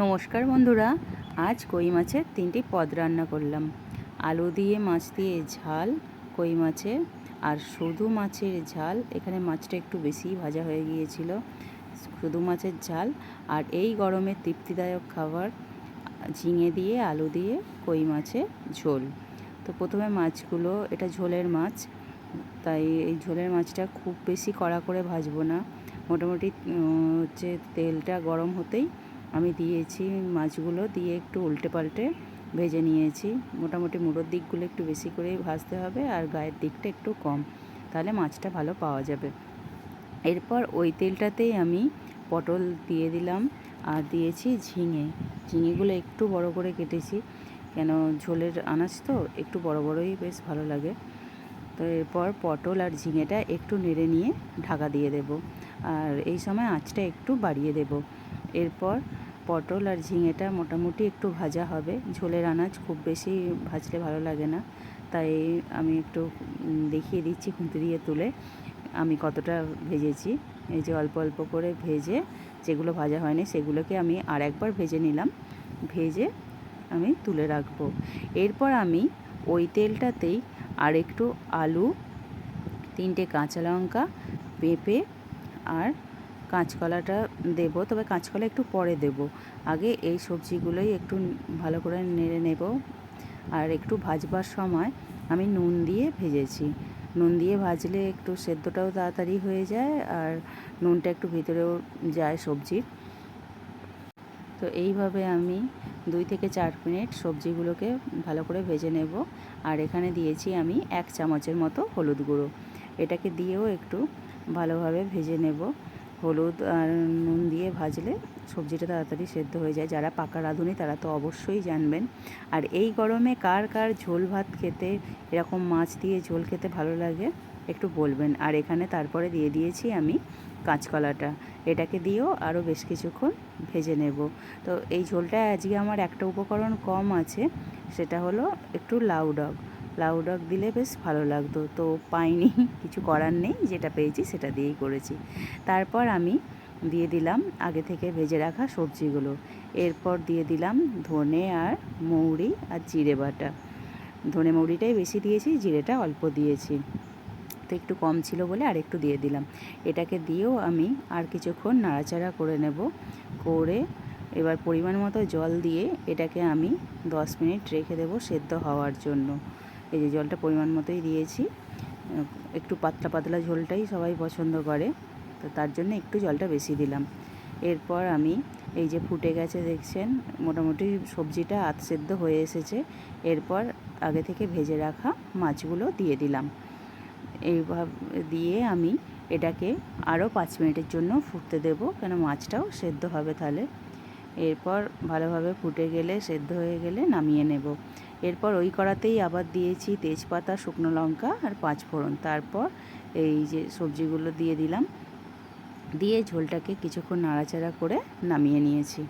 নমস্কার বন্ধুরা, আজ কই মাছের তিনটি পদ রান্না করলাম। আলু দিয়ে মাছ দিয়ে ঝাল, কই মাছের আর শুধু মাছের ঝাল, এখানে মাছটা একটু বেশি ভাজা হয়ে গিয়েছিল। শুধু মাছের ঝাল আর এই গরমে তৃপ্তিদায়ক খাবার, ঝিঙে দিয়ে, আলু দিয়ে, কই মাছের ঝোল। তো প্রথমে মাছগুলো, এটা ঝোলের মাছ, তাই এই ঝোলের মাছটা খুব বেশি কড়া করে ভাজবো না। মোটামুটি হচ্ছে তেলটা গরম হতেই আমি দিয়েছি মাছগুলো, দিয়ে একটু উল্টে পাল্টে ভেজে নিয়েছি। মোটামুটি মুড়োর দিকগুলো একটু বেশি করেই ভাজতে হবে আর গায়ের দিকটা একটু কম, তাহলে মাছটা ভালো পাওয়া যাবে। এরপর ওই তেলটাতেই আমি পটল দিয়ে দিলাম আর দিয়েছি ঝিঙে। ঝিঙেগুলো একটু বড় করে কেটেছি, কেন ঝোলের আনাজ তো, একটু বড় বড়ই বেশ ভালো লাগে। তো এরপর পটল আর ঝিঙেটা একটু নেড়ে নিয়ে ঢাকা দিয়ে দেব। আর এই সময় আঁচটা একটু বাড়িয়ে দেব। এরপর পটল আর ঝিঙেটা মোটামুটি একটু ভাজা হবে। ঝোলের আনাজ খুব বেশি ভাজলে ভালো লাগে না। তাই আমি একটু দেখিয়ে দিচ্ছি খুন্তি দিয়ে তুলে। আমি কতটা ভেজেছি। এই যে অল্প অল্প করে ভেজে যেগুলো ভাজা হয়নি সেগুলোকে আমি আর একবার ভেজে নিলাম। ভেজে আমি তুলে রাখব। এরপর আমি ওই তেলটাতেই আর একটু আলু, তিনটে কাঁচা লঙ্কা, পেঁপে আর কাঁচকলাটা দেব, তবে কাঁচকলা একটু পরে দেব। আগে এই সবজিগুলোই একটু ভালো করে নেড়ে নেব। আর একটু ভাজবার সময় আমি নুন দিয়ে ভেজেছি। নুন দিয়ে ভাজলে একটু সেদ্ধটাও তাড়াতাড়ি হয়ে যায়, আর নুনটা একটু ভিতরেও যায় সবজির। তো এইভাবে আমি দুই থেকে চার মিনিট সবজিগুলোকে ভালো করে ভেজে নেব। আর এখানে দিয়েছি আমি এক চামচের মতো হলুদ গুঁড়ো। এটাকে দিয়েও একটু ভালোভাবে ভেজে নেব। হলুদ আর নুন দিয়ে ভাজলে সবজিটা তাড়াতাড়ি সেদ্ধ হয়ে যায়। যারা পাকা রাঁধুনি তারা তো অবশ্যই জানবেন। আর এই গরমে কার কার ঝোল ভাত খেতে, এরকম মাছ দিয়ে ঝোল খেতে ভালো লাগে একটু বলবেন। আর এখানে তারপরে দিয়ে দিয়েছি আমি কাঁচকলাটা। এটাকে দিয়েও আরও বেশ কিছুক্ষণ ভেজে নেব। তো এই ঝোলটা আজকে আমার একটা উপকরণ কম আছে, সেটা হলো একটু লাউ ডগ। লাউ ডগ দিলে বেশ ভালো লাগতো। তো পাইনি, কিছু করার নেই, যেটা পেয়েছি সেটা দিয়েই করেছি। তারপর আমি দিয়ে দিলাম আগে থেকে ভেজে রাখা সবজিগুলো। এরপর দিয়ে দিলাম ধনে আর মৌরি আর জিরে বাটা। ধনে মৌরিটাই বেশি দিয়েছি, জিরেটা অল্প দিয়েছি। তো একটু কম ছিল বলে আর একটু দিয়ে দিলাম। এটাকে দিয়েও আমি আর কিছুক্ষণ নাড়াচাড়া করে নেব। করে এবার পরিমাণ মতো জল দিয়ে এটাকে আমি দশ মিনিট রেখে দেবো সেদ্ধ হওয়ার জন্য। এই যে জলটা পরিমাণ মতোই দিয়েছি। একটু পাতলা পাতলা ঝোলটাই সবাই পছন্দ করে। তো তার জন্য একটু জলটা বেশি দিলাম। এরপর আমি এই যে ফুটে গেছে দেখছেন, মোটামুটি সবজিটা আধ সেদ্ধ হয়ে এসেছে। এরপর আগে থেকে ভেজে রাখা মাছগুলো দিয়ে দিলাম। এইভাবে দিয়ে আমি এটাকে আরও পাঁচ মিনিটের জন্য ফুটতে দেব, কেন মাছটাও সেদ্ধ হবে তাহলে। এরপর ভালোভাবে ফুটে গেলে, সেদ্ধ হয়ে গেলে নামিয়ে নেব। এরপর ওই কড়াতেই আবার দিয়েছি তেজপাতা, শুকনো লঙ্কা আর পাঁচ ফোড়ন। তারপর এই যে সবজিগুলো দিয়ে দিলাম, দিয়ে ঝোলটাকে কিছুক্ষণ নাড়াচাড়া করে নামিয়ে নিয়েছি।